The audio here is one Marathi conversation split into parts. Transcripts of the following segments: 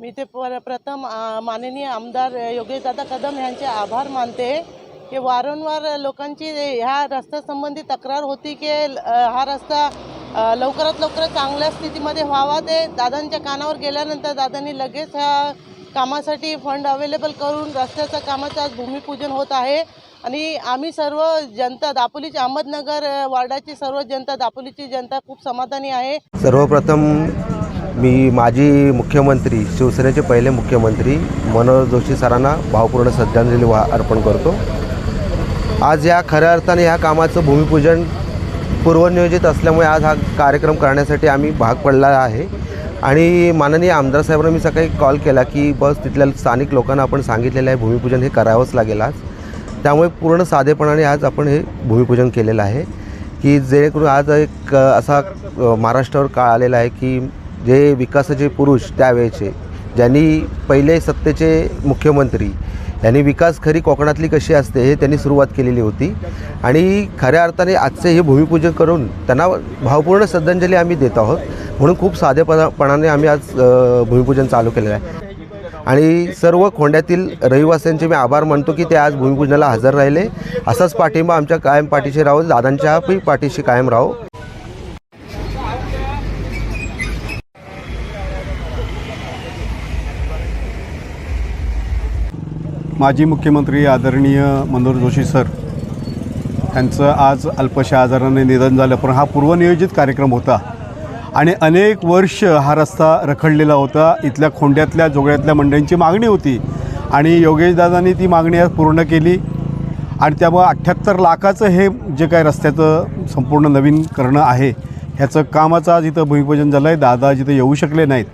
मी ते पर प्रथम माननीय आमदार योगेशदादा कदम यांचे आभार मानते. की वारंवार लोकांची ह्या रस्त्यासंबंधी तक्रार होती की हा रस्ता लवकरात लवकर चांगल्या स्थितीमध्ये व्हावा. ते दादांच्या कानावर गेल्यानंतर दादांनी लगेच ह्या कामासाठी फंड अवेलेबल करून रस्त्याचं कामाचं आज भूमिपूजन होत आहे. आणि आम्ही सर्व जनता दापोलीची अहमदनगर वार्डाची सर्व जनता दापोलीची जनता खूप समाधानी आहे. सर्वप्रथम मी माजी मुख्यमंत्री शिवसेनेचे पहिले मुख्यमंत्री मनोहर जोशी सरांना भावपूर्ण श्रद्धांजली वा अर्पण करतो. आज या खऱ्या अर्थाने ह्या कामाचं भूमिपूजन पूर्वनियोजित असल्यामुळे आज हा कार्यक्रम करण्यासाठी आम्ही भाग पडला आहे. आणि माननीय आमदार साहेबांना मी सकाळी कॉल केला की बस तिथल्या स्थानिक लोकांना आपण सांगितलेलं आहे भूमिपूजन हे करावंच लागेल आज. त्यामुळे पूर्ण साधेपणाने आज आपण हे भूमिपूजन केलेलं आहे. की जेणेकरून आज एक असा महाराष्ट्रावर काळ आलेला आहे की जे विकासाचे पुरुष त्यावेळेचे ज्यांनी पहिले सत्तेचे मुख्यमंत्री यांनी विकास खरी कोकणातली कशी असते हे त्यांनी सुरुवात केलेली होती. आणि खऱ्या अर्थाने आजचे हे भूमिपूजन करून त्यांना भावपूर्ण श्रद्धांजली आम्ही देत आहोत. म्हणून खूप साधेपणापणाने आम्ही आज भूमिपूजन चालू केलेलं आहे. आणि सर्व खोंड्यातील रहिवाशांचे मी आभार मानतो की ते आज भूमिपूजनाला हजर राहिले. असाच पाठिंबा आमच्या कायम पाठीशी राहो दादांच्याही पाठीशी कायम राहो. माजी मुख्यमंत्री आदरणीय मनोहर जोशी सर यांचं आज अल्पशा आजाराने निधन झालं. पण हा पूर्वनियोजित कार्यक्रम होता आणि अनेक वर्ष हा रस्ता रखडलेला होता. इथल्या खोंड्यातल्या जोगळ्यातल्या मंडळींची मागणी होती आणि योगेशदादांनी ती मागणी आज पूर्ण केली आणि त्यामुळं अठ्ठ्याहत्तर लाखाचं हे जे काय रस्त्याचं संपूर्ण नवीन करणं आहे ह्याचं कामाचं आज इथं भूमिपूजन झालं आहे दादा जिथं येऊ शकले नाहीत.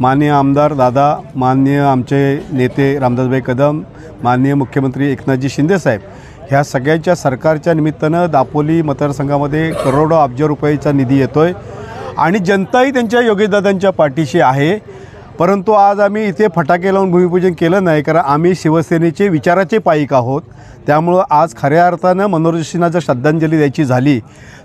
मान्य आमदार दादा माननीय आमचे नेते रामदासभाई कदम माननीय मुख्यमंत्री एकनाथजी शिंदेसाहेब ह्या सगळ्यांच्या सरकारच्या निमित्तानं दापोली मतदारसंघामध्ये करोडो अब्ज रुपयाचा निधी येतो आहे आणि जनताही त्यांच्या योगेशदादांच्या पाठीशी आहे. परंतु आज आम्ही इथे फटाके लावून भूमिपूजन केलं नाही कारण आम्ही शिवसेनेचे विचाराचे पाईक आहोत. त्यामुळं आज खऱ्या अर्थानं मनोहर जोशींना जर श्रद्धांजली द्यायची झाली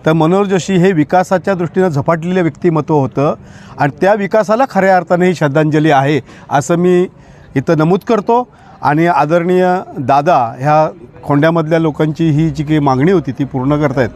तर मनोहर जोशी हे विकासाच्या दृष्टीनं झपाटलेलं व्यक्तिमत्व होतं आणि त्या विकासाला खऱ्या अर्थाने ही श्रद्धांजली आहे असं मी इथं नमूद करतो. आणि आदरणीय दादा ह्या खोंड्यामधल्या लोकांची ही जी काही मागणी होती ती पूर्ण करतायत.